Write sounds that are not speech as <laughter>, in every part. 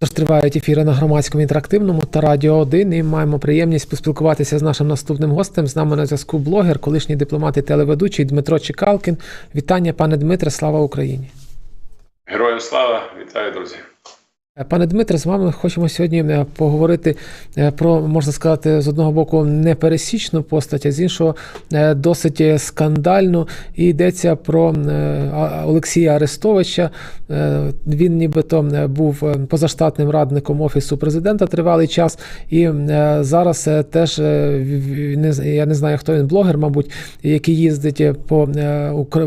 Тож тривають ефіри на громадському інтерактивному та радіо 1 і маємо приємність поспілкуватися з нашим наступним гостем. З нами на зв'язку блогер, колишній дипломат і телеведучий Дмитро Чекалкін. Вітання, пане Дмитре, слава Україні! Героям слава, вітаю, друзі. Пане Дмитре, з вами хочемо сьогодні е, поговорити е, про, можна сказати, з одного боку непересічну постать, а з іншого е, досить скандальну. І йдеться про Олексія Арестовича. Він нібито був позаштатним радником Офісу президента тривалий час. І зараз теж я не знаю, хто він блогер, мабуть, який їздить по,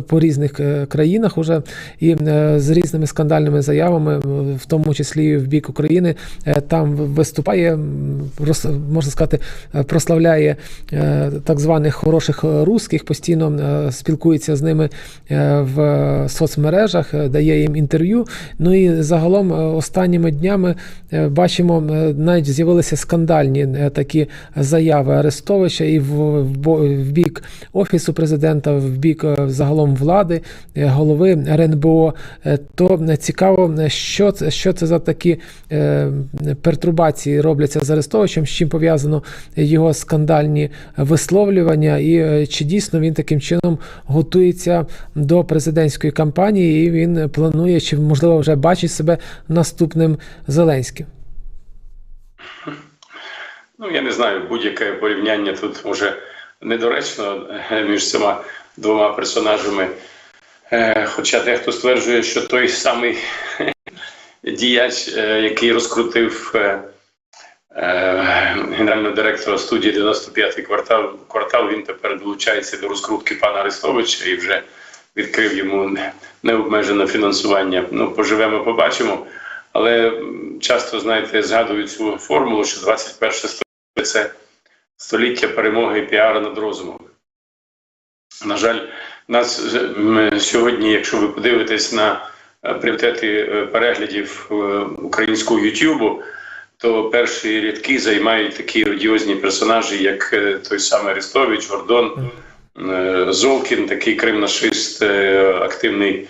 по різних країнах уже і з різними скандальними заявами, в тому числі в бік України, е, там виступає, можна сказати, е, прославляє е, так званих хороших русських, постійно спілкується з ними в соцмережах, дає їм інтерв'ю. Ну і загалом останніми днями бачимо, навіть з'явилися скандальні такі заяви Арестовича і в, в бік офісу президента, в бік загалом влади, голови РНБО. То цікаво, що це, що це за такі е, пертурбації робляться з Арестовичем, з чим пов'язано його скандальні висловлювання, і е, чи дійсно він таким чином готується до президентської кампанії, і він планує, чи можливо вже бачить себе наступним Зеленським. Ну, я не знаю, будь-яке порівняння тут може недоречно е, між цими двома персонажами. Хоча дехто стверджує, що той самий діяч, е, який розкрутив е, е, генерального директора студії 95-й квартал, квартал, він тепер долучається до розкрутки пана Арестовича і вже відкрив йому необмежене фінансування. Ну, поживемо, побачимо. Але часто, знаєте, згадую цю формулу, що 21 століття це століття перемоги піара над розумом. На жаль, нас сьогодні, якщо ви подивитесь на пріоритети е, переглядів е, українського Ютубу, то перші рядки займають такі одіозні персонажі, як той самий Арестович, Гордон, Золкін, такий кримнашист, активний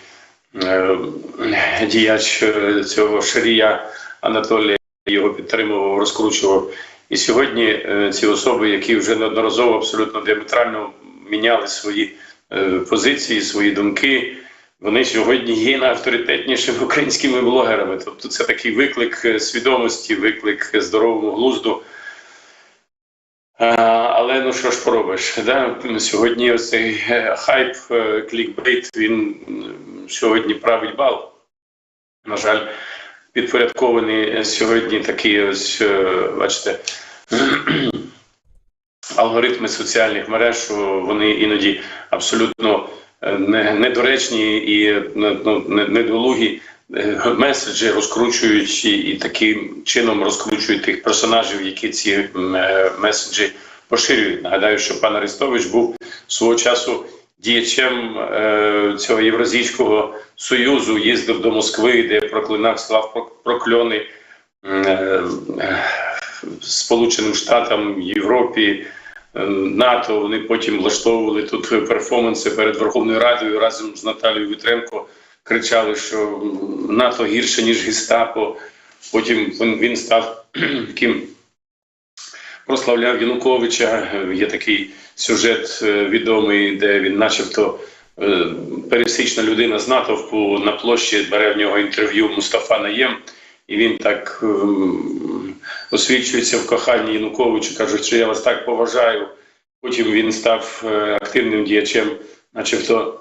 діяч цього шарія Анатолія його підтримував, розкручував. І сьогодні ці особи, які вже неодноразово абсолютно діаметрально міняли свої позиції, свої думки. Вони сьогодні є найавторитетнішими українськими блогерами. Тобто, це такий виклик е, свідомості, виклик здоровому глузду. Але ну що ж поробиш? Да? Сьогодні цей е, хайп, е, клікбейт, він сьогодні править бал. На жаль, підпорядкований сьогодні такі ось, бачите, <clears throat> алгоритми соціальних мереж, вони іноді абсолютно недоречні і ну, недолугі е, меседжі розкручують і таким чином розкручують тих персонажів, які ці е, меседжі поширюють. Нагадаю, що пан Арестович був свого часу діячем е, цього євразійського союзу, їздив до Москви, де проклинав слав прокльони Сполученим Штатам Європі. Е, НАТО. Вони потім влаштовували тут перформанси перед Верховною Радою разом з Наталією Вітренко. Кричали, що НАТО гірше ніж Гестапо. Потім він став <clears throat> таким прославляв Януковича. Є такий сюжет е, відомий, де він, начебто, е, пересічна людина з натовпу на площі бере в нього інтерв'ю Мустафа Наєм, і він так ем, освічується в коханні Януковичу, кажуть, що я вас так поважаю. Потім він став е, активним діячем, начебто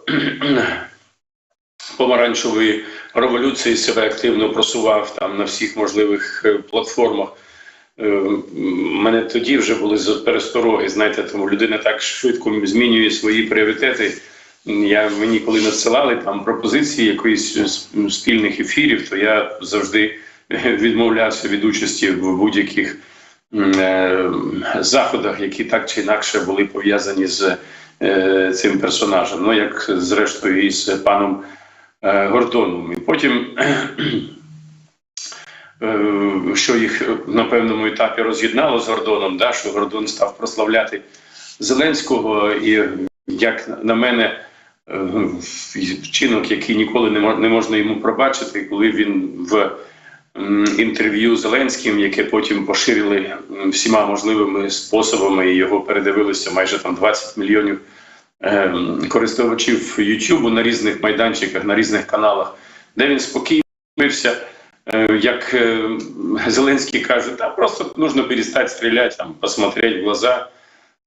<clears throat> помаранчевої революції себе активно просував там на всіх можливих е, платформах. Е, мене тоді вже були перестороги. Знаєте, тому людина так швидко змінює свої пріоритети. Я мені коли надсилали там пропозиції якоїсь спільних ефірів, то я завжди <laughs> відмовлявся від участі в будь-яких е, заходах, які так чи інакше були пов'язані з е, цим персонажем. Ну як зрештою і з паном е, Гордоном. І потім. <clears throat> Що їх на певному етапі роз'єднало з Гордоном, да, що Гордон став прославляти Зеленського, і як на мене, вчинок, який ніколи не можна йому пробачити, коли він в інтерв'ю Зеленським, яке потім поширили всіма можливими способами, і його передивилося майже там 20 мільйонів е, користувачів Ютубу на різних майданчиках, на різних каналах, де він спокійно дивився, е, як е, Зеленський каже, та просто потрібно перестати стріляти, там, посмотреть в глаза,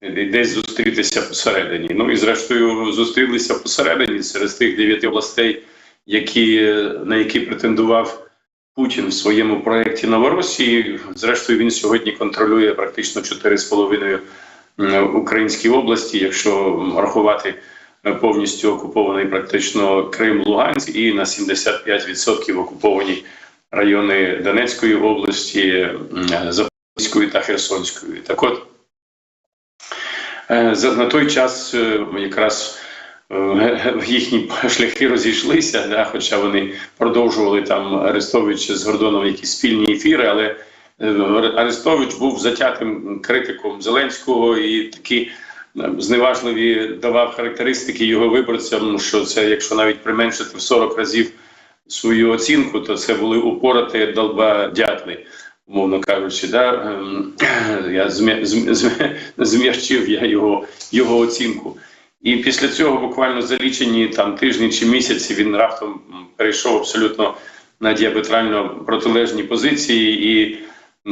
і десь зустрітися посередині. Ну і зрештою зустрілися посередині серед тих дев'яти областей, які, на які претендував Путін в своєму проєкті Новоросії. Зрештою, він сьогодні контролює практично 4,5 м, українські області, якщо рахувати е, повністю окупований практично Крим, Луганськ і на 75% окуповані райони Донецької області, Запорізької та Херсонської. Так от е, на той час е, якраз <laughs> їхні шляхи розійшлися, да, хоча вони продовжували там Арестович з Гордоном якісь спільні ефіри, але е, Арестович був затятим критиком Зеленського і такі е, зневажливі давав характеристики його виборцям, що це, якщо навіть применшити в 40 разів свою оцінку, то це були упораті долбодятли, умовно кажучи. Да? Ем, <clears throat> Я зм'я- зм- зм- зм'ягчив я його, його оцінку. І після цього, буквально за лічені там тижні чи місяці, він раптом перейшов абсолютно на діаметрально протилежні позиції і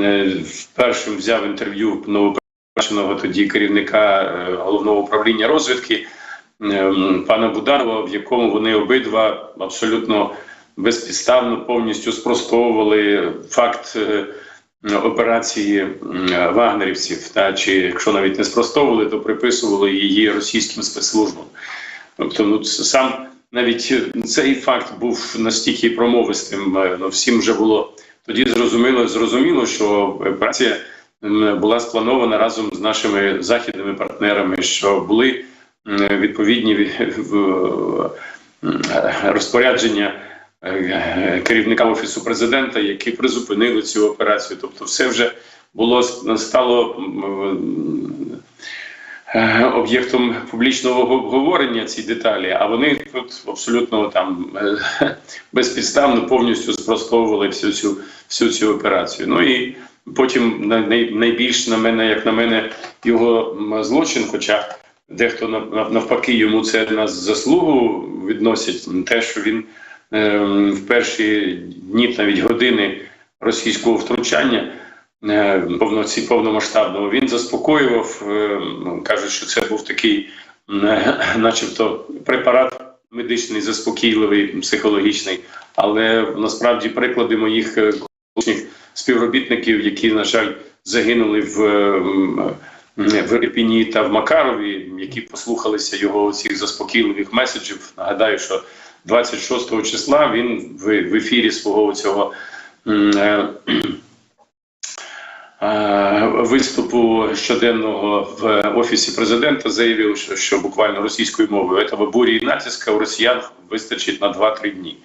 е, першим взяв інтерв'ю новопризначеного тоді керівника е, головного управління розвідки ем, пана Буданова, в якому вони обидва абсолютно безпідставно повністю спростовували факт е, операції вагнерівців, та чи якщо навіть не спростовували, то приписували її російським спецслужбам. Тобто, ну сам навіть цей факт був настільки промовистим. е, Ну всім вже було тоді зрозуміло, зрозуміло, що операція була спланована разом з нашими західними партнерами, що були відповідні м, розпорядження е, керівника офісу президента, які призупинили цю операцію. Тобто, все вже було стало е, об'єктом публічного обговорення ці деталі. А вони тут абсолютно там е, <laughs> безпідставно повністю спростовували всю цю всю цю операцію. Ну і потім на- найбільш на мене, як на мене, його злочин, хоча. Дехто нав- нав- навпаки йому це на заслугу відносять те, що він в перші дні, навіть години російського втручання е, повномасштабного він заспокоював, е, ну, кажуть, що це був такий, е, <laughs> начебто, препарат медичний, заспокійливий, психологічний. Але насправді приклади моїх колишніх співробітників, які, на жаль, загинули в. ем, в Ірпіні та в Макарові, які послухалися його цих заспокійливих меседжів. Нагадаю, що 26 числа він в, в ефірі свого цього е, <clears throat> е, виступу щоденного в офісі президента заявив, що, що буквально російською мовою этого бурі і натиска у росіян вистачить на 2-3 дні.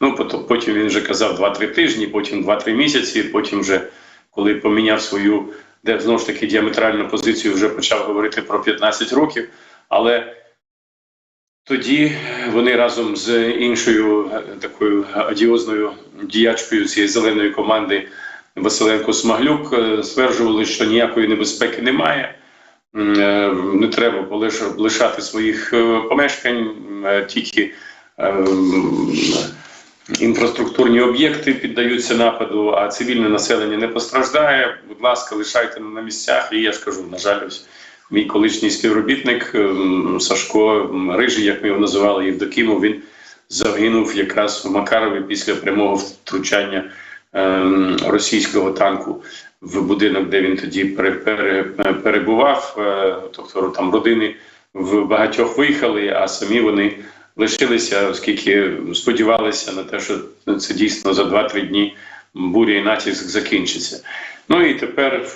Ну потім він вже казав 2-3 тижні, потім 2-3 місяці. Потім вже коли поміняв свою, де знову ж таки діаметральну позицію, вже почав говорити про 15 років. Але тоді вони разом з іншою е, такою одіозною діячкою цієї зеленої команди Василенко Смаглюк е, стверджували, що ніякої небезпеки немає. Е, Не треба лишати своїх е, помешкань, е, тільки е, інфраструктурні об'єкти піддаються нападу, а цивільне населення не постраждає. Будь ласка, лишайте на місцях. І я ж кажу, на жаль, ось мій колишній співробітник ем, Сашко Рижий, як ми його називали, Євдокімов, він загинув якраз в Макарові після прямого втручання ем, російського танку в будинок, де він тоді пере, перебував. Е, Тобто там родини в багатьох виїхали, а самі вони лишилися, оскільки сподівалися на те, що це дійсно за 2-3 дні буря і натиск закінчиться. Ну і тепер,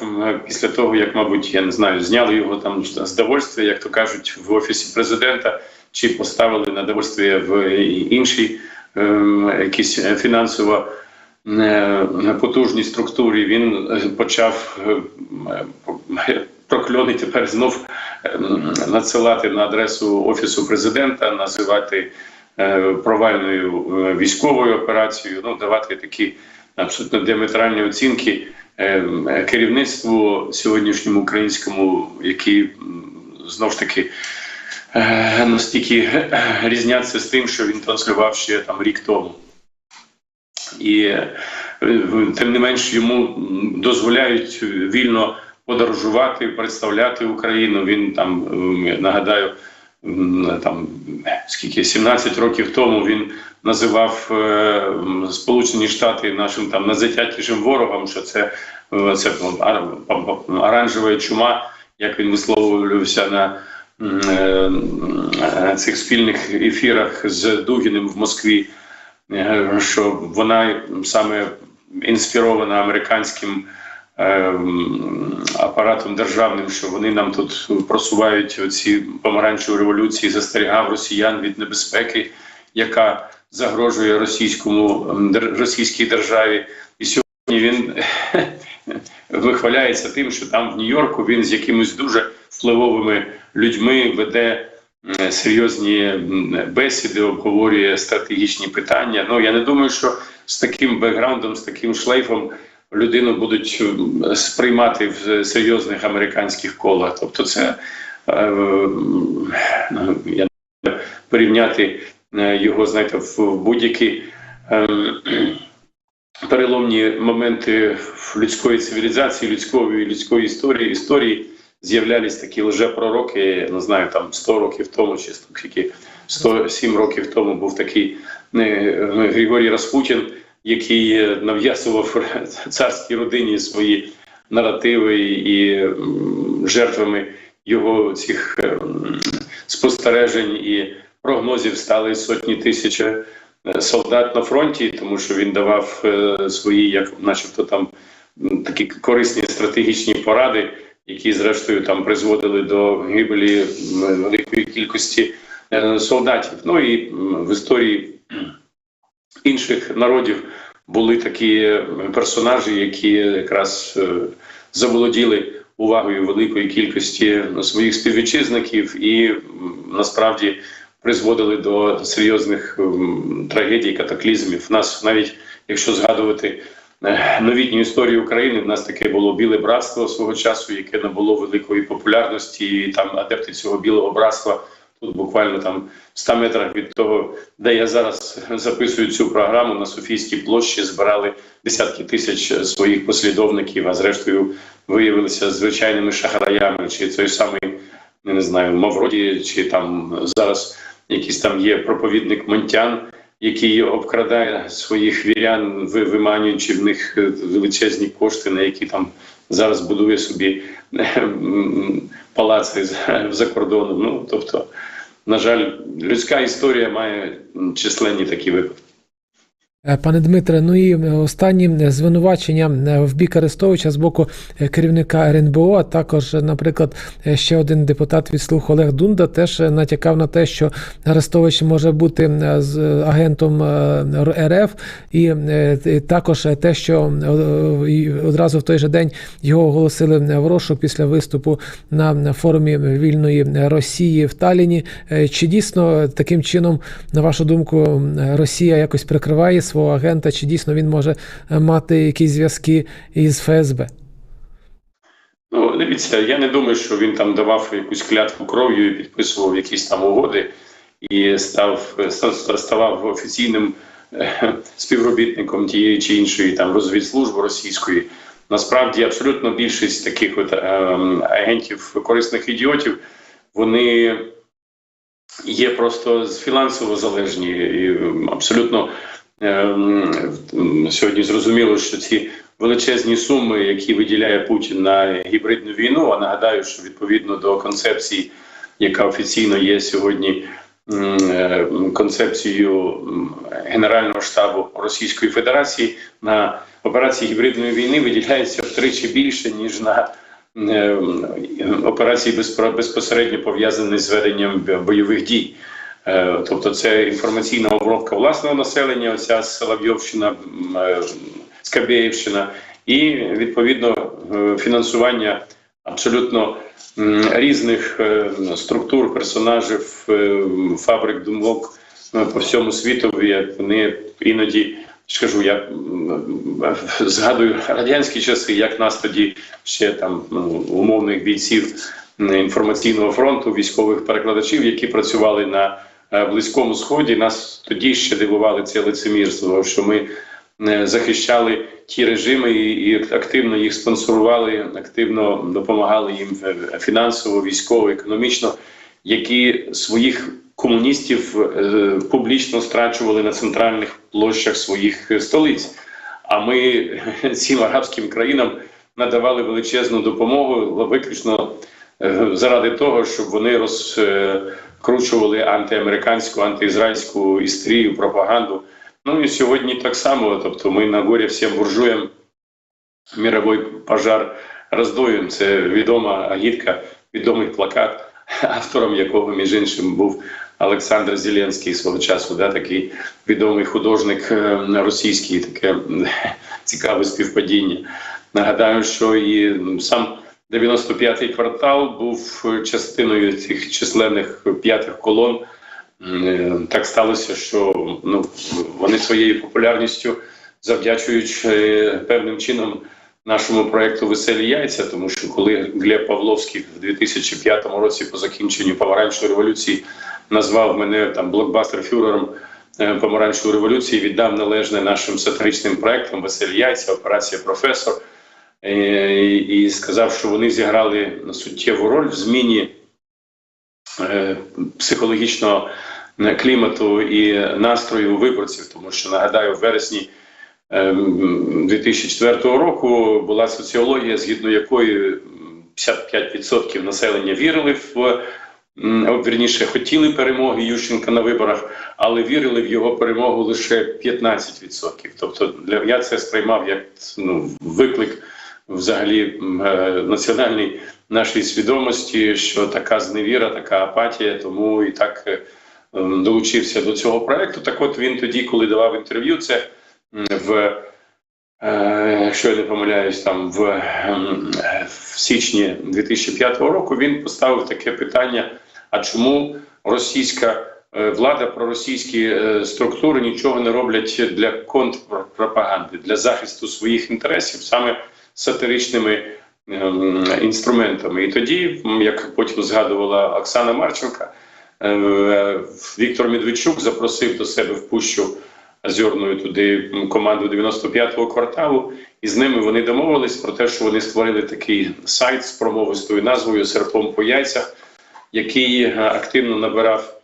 після того, як, мабуть, я не знаю, зняли його там з довольства, як то кажуть, в офісі президента, чи поставили на довольстві в іншій ем, фінансово е, потужній структурі, він е, почав е, прокльони тепер знов ем, надсилати на адресу офісу президента, називати е, провальною е, військовою операцією, ну давати такі абсолютно диаметральні оцінки ем, керівництву сьогоднішньому українському, які м, знов ж таки е, настільки різняться з тим, що він транслював ще там рік тому. І е, тим не менш йому дозволяють вільно подорожувати, представляти Україну. Він там нагадаю, там скільки 17 років тому він називав е, Сполучені Штати нашим там найзатятішим ворогом, що це, е, це оранжева чума, як він висловлювався на е, е, цих спільних ефірах з Дугіним в Москві. Е, що вона саме інспірована американським апаратом державним, що вони нам тут просувають ці помаранчеві революції, застерігав росіян від небезпеки, яка загрожує російському ем, російській державі. І сьогодні він <laughs> вихваляється тим, що там в Нью-Йорку він з якимись дуже впливовими людьми веде серйозні бесіди, обговорює стратегічні питання. Ну я не думаю, що з таким бекграундом, з таким шлейфом людину будуть сприймати в серйозних американських колах. Тобто, це е, я порівняти е, його, знаєте, в будь-які. Переломні моменти людської цивілізації, людської людської історії історії з'являлись такі лжепророки, я не знаю, там 100 років тому, чи скільки 107 років тому був такий е, е, Григорій Распутін, який е, нав'язував <laughs> царській родині свої наративи і жертвами його цих е, спостережень і прогнозів стали сотні тисяч е, солдат на фронті, тому що він давав свої, як начебто там такі корисні стратегічні поради, які зрештою там призводили до гибелі великої кількості солдатів. Ну і в історії інших народів були такі е, персонажі, які якраз е, заволоділи увагою великої кількості своїх співвітчизників і насправді призводили до серйозних трагедій, катаклізмів. У нас навіть якщо згадувати е, новітню історію України, в нас таке було біле братство свого часу, яке набуло великої популярності, і там адепти цього білого братства. Тут буквально там в 100 метрах від того, де я зараз записую цю програму на Софійській площі, збирали десятки тисяч своїх послідовників, а зрештою виявилися звичайними шахраями, чи той самий, не знаю, Мавроді, чи там зараз якийсь там є проповідник Монтян, який обкрадає своїх вірян, виманюючи в них величезні кошти, на які там зараз будує собі м, палаци за кордоном. Ну тобто, на жаль, людська історія має численні такі випадки. Е, Пане Дмитре, ну і е, останні звинувачення е, в бік Арестовича з боку керівника РНБО, а також, наприклад, ще один депутат від слух Олег Дунда теж натякав на те, що Арестович може бути з агентом РФ, і також те, що одразу в той же день його оголосили в розшук після виступу на форумі вільної Росії в Таліні. Чи дійсно таким чином, на вашу думку, Росія якось прикриває свого агента? Чи дійсно він може е, мати якісь зв'язки із ФСБ? Ну, дивіться, я не думаю, що він там давав якусь клятву кров'ю і підписував якісь там угоди і став, став, ставав офіційним е, співробітником тієї чи іншої там розвідслужби російської. Насправді, абсолютно більшість таких от, е, агентів корисних ідіотів, вони є просто фінансово залежні і абсолютно сьогодні зрозуміло, що ці величезні суми, які виділяє Путін на гібридну війну. А нагадаю, що відповідно до концепції, яка офіційно є сьогодні е, концепцією Генерального штабу Російської Федерації на операції гібридної війни виділяється втричі більше ніж на е, операції безпосередньо пов'язані з веденням бойових дій. Е, Тобто це інформаційна обробка власного населення, оця Соловйовщина, м, е, Скабєївщина, і відповідно е, фінансування абсолютно різних структур, персонажів, фабрик думок по всьому світу. Вони іноді ж кажу, я згадую радянські часи, як нас тоді ще там ну, умовних бійців інформаційного фронту, військових перекладачів, які працювали на близькому сході. Нас тоді ще дивували це лицемірство, що ми е, захищали ті режими і, активно їх спонсорували, активно допомагали їм е, фінансово, військово, економічно, які своїх комуністів е, публічно страчували на центральних площах своїх е, столиць. А ми <laughs> цим арабським країнам надавали величезну допомогу виключно е, заради того, щоб вони розкручували антиамериканську, антиізраїльську істерію, пропаганду. Ну і сьогодні так само. Тобто, ми на горі всім буржуям мировой пожар роздоюємо. Це відома агітка, відомий плакат, автором якого, між іншим, був Олександр Зеленський свого часу, да, такий відомий художник е, російський, таке цікаве співпадіння. Нагадаю, що і сам 95-й квартал був частиною цих численних п'ятих колон. Так сталося, що ну, вони своєю популярністю завдячують е, певним чином нашому проекту Веселі яйця, тому що коли Глеб Павловський в 2005 році по закінченню помаранчевої революції назвав мене там блокбастер фюрером е, помаранчевої революції, віддав належне нашим сатиричним проектам Веселі яйця, операція професор. Е, І сказав, що вони зіграли суттєву роль в зміні е, психологічного е, клімату і настрою виборців, тому що нагадаю, в вересні ем, 2004 року була соціологія, згідно якої м, 55% населення вірили в вірніше хотіли перемоги Ющенка на виборах, але вірили в його перемогу лише 15%. Тобто для я це сприймав як ну, виклик взагалі е, національній нашій свідомості, що така зневіра, така апатія, тому і так е, долучився до цього проекту. Так, от він тоді, коли давав інтерв'ю, це в. е, Якщо я не помиляюсь, там в, в січні 2005 року він поставив таке питання: а чому російська влада, проросійські структури нічого не роблять для контрпропаганди, для захисту своїх інтересів саме сатиричними ем, інструментами? І тоді, як потім згадувала Оксана Марченка, е, Віктор Медведчук запросив до себе в пущу Озерною туди команду 95-го кварталу, і з ними вони домовились про те, що вони створили такий сайт з промовистою назвою Серпом по яйцях, який е, активно набирав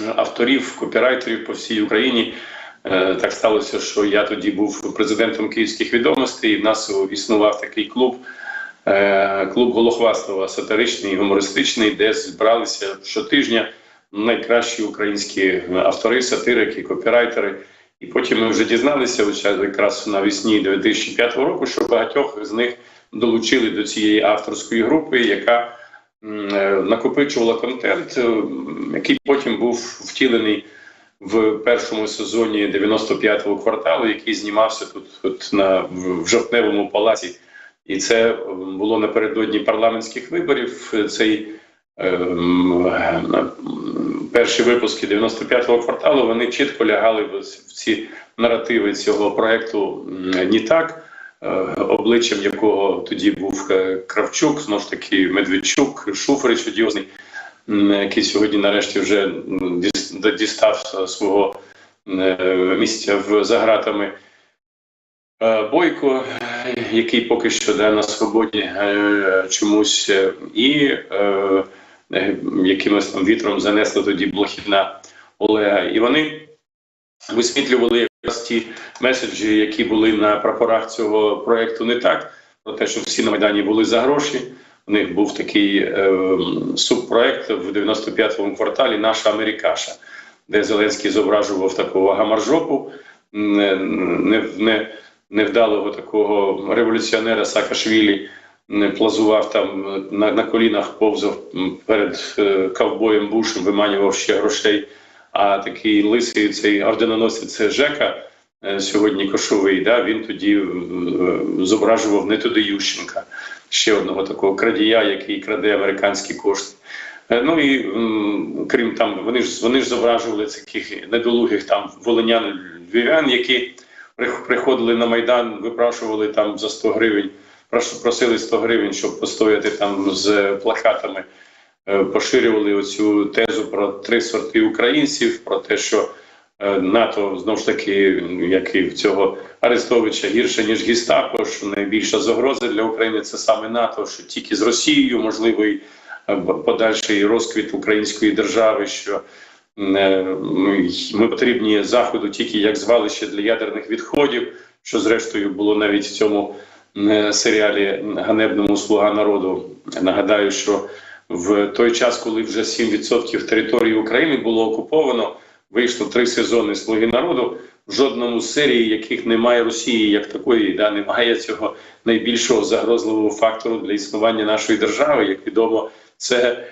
е, авторів, копірайтерів по всій Україні. Е, Так сталося, що я тоді був президентом київських відомостей, і в нас існував такий клуб. е, Клуб Голохвастова, сатиричний, гумористичний, де збиралися щотижня найкращі українські автори, сатирики, копірайтери. І потім ми вже дізналися, якраз навесні 2005 року, що багатьох з них долучили до цієї авторської групи, яка е, накопичувала контент, який потім був втілений в першому сезоні 95-го кварталу, який знімався тут, тут на в жовтневому палаці. І це було напередодні парламентських виборів. Цей е, перші випуски 95-го кварталу вони чітко лягали в ці наративи цього проекту м, «Ні так, е, обличчям якого тоді був е, Кравчук, знову ж таки Медведчук, Шуфрич одіозний, який сьогодні нарешті вже дістав свого е, місця в за ґратами. Е, Бойко, який поки що да, на свободі е, чомусь, і е, якимось там вітром занесло тоді Блохіна Олега. І вони висвітлювали якраз ті меседжі, які були на прапорах цього проекту не так, про те, що всі на Майдані були за гроші. У них був такий е, субпроект в 95-му кварталі Наша Америкаша, де Зеленський зображував такого гамаржопу, не, не, не, невдалого такого революціонера Саакашвілі, плазував там на, на колінах, повзав перед е, ковбоєм Бушем, виманював ще грошей. А такий лисий цей орденоносець Жека е, сьогодні кошовий, да, він тоді е, зображував не туди Ющенка. Ще одного такого крадія, який краде американські кошти. Е, Ну і крім там, вони ж вони ж зображували таких недолугих там волинян львів'ян, які приходили на майдан, випрашували там за 100 гривень, просили 100 гривень, щоб постояти там з плакатами. Е, Поширювали оцю тезу про три сорти українців, про те, що НАТО знову ж таки, як і в цього Арестовича, гірше ніж Гестапо, що найбільша загроза для України це саме НАТО, що тільки з Росією можливий е, подальший розквіт української держави, що е, ми- потрібні заходу тільки як звалище для ядерних відходів, що зрештою було навіть в цьому е, серіалі ганебному слуга народу. Нагадаю, що в той час, коли вже 7% території України було окуповано, вийшло три сезони Слуги народу. В жодному з серії, яких немає Росії, як такої, да немає цього найбільшого загрозливого фактору для існування нашої держави. Як відомо, це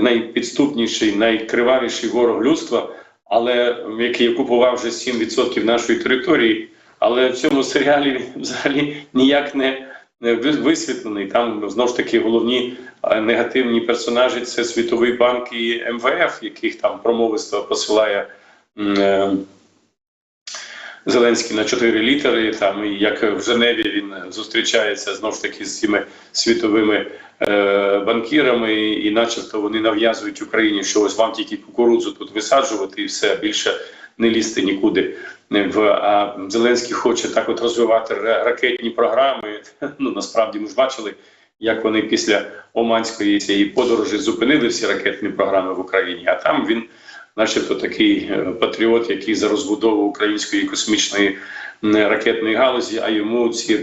найпідступніший, найкривавіший ворог людства, але який окупував вже 7% нашої території. Але в цьому серіалі взагалі ніяк не висвітлений. Там знову ж таки головні е, негативні персонажі це Світовий банк і МВФ, яких там промовисто посилає е, Зеленський на чотири літери. Там і як в Женеві він зустрічається знову ж таки з цими світовими е, банкірами, і начебто вони нав'язують Україні, що ось вам тільки кукурудзу тут висаджувати, і все більше не лізти нікуди. В а Зеленський хоче так от розвивати ракетні програми. <laughs> Ну насправді ми ж бачили, як вони після Оманської цієї подорожі зупинили всі ракетні програми в Україні. А там він, начебто, такий е, патріот, який за розбудову української космічної ракетної галузі, а йому ці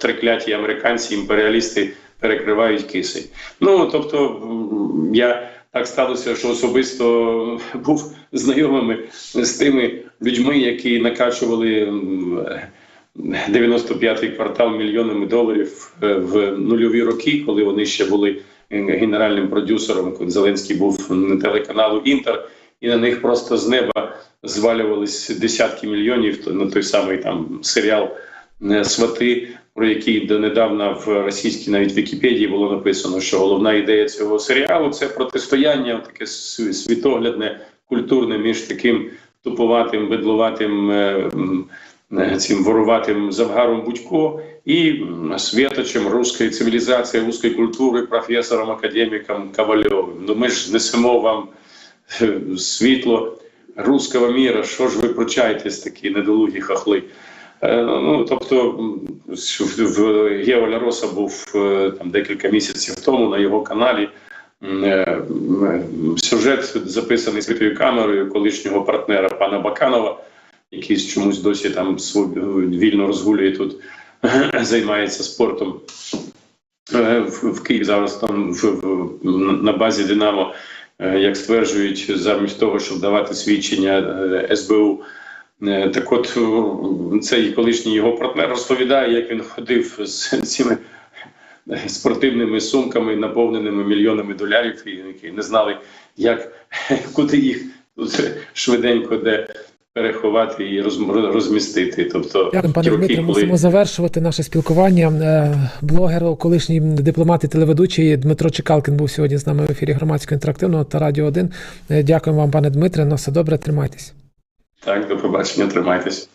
трикляті американці, імперіалісти перекривають кисень. Ну тобто я так сталося, що особисто був знайомими з тими людьми, які накачували 95-й квартал мільйонами доларів е, в нульові роки, коли вони ще були генеральним продюсером. Зеленський був на телеканалу Інтер, і на них просто з неба звалювались десятки мільйонів. На той самий там серіал е, Свати, про який донедавна в російській навіть Вікіпедії було написано, що головна ідея цього серіалу це протистояння, таке світоглядне, культурне між таким туповатим, бедлуватим. е, е, Цим воруватим Завгаром Будько і святочем руської цивілізації, руської культури, професором, академіком Ковальовим. Ну ми ж несемо вам е, світло руського міра. Що ж ви пручаєтесь, такі недолугі хахли? Е, Ну, тобто, Гео Ляроса був е, там декілька місяців тому на його каналі е, сюжет записаний світою камерою колишнього партнера пана Баканова, який чомусь досі там вільно розгулює тут, <laughs> займається спортом. В, Києві зараз там на базі Динамо, як стверджують, замість того, щоб давати свідчення СБУ. Е, Так от е, цей колишній його партнер розповідає, як він ходив з цими спортивними сумками, наповненими мільйонами долярів, і які не знали, як куди їх тут швиденько де переховати і роз- розмістити. Тобто Дякую, пане Дмитре. коли- Мусимо завершувати наше спілкування. Е, Блогер, колишній дипломат і телеведучий Дмитро Чекалкін був сьогодні з нами в ефірі громадського інтерактивного та Радіо 1. Е, Дякуємо вам, пане Дмитре. На все добре, тримайтесь. Так, до побачення, тримайтесь.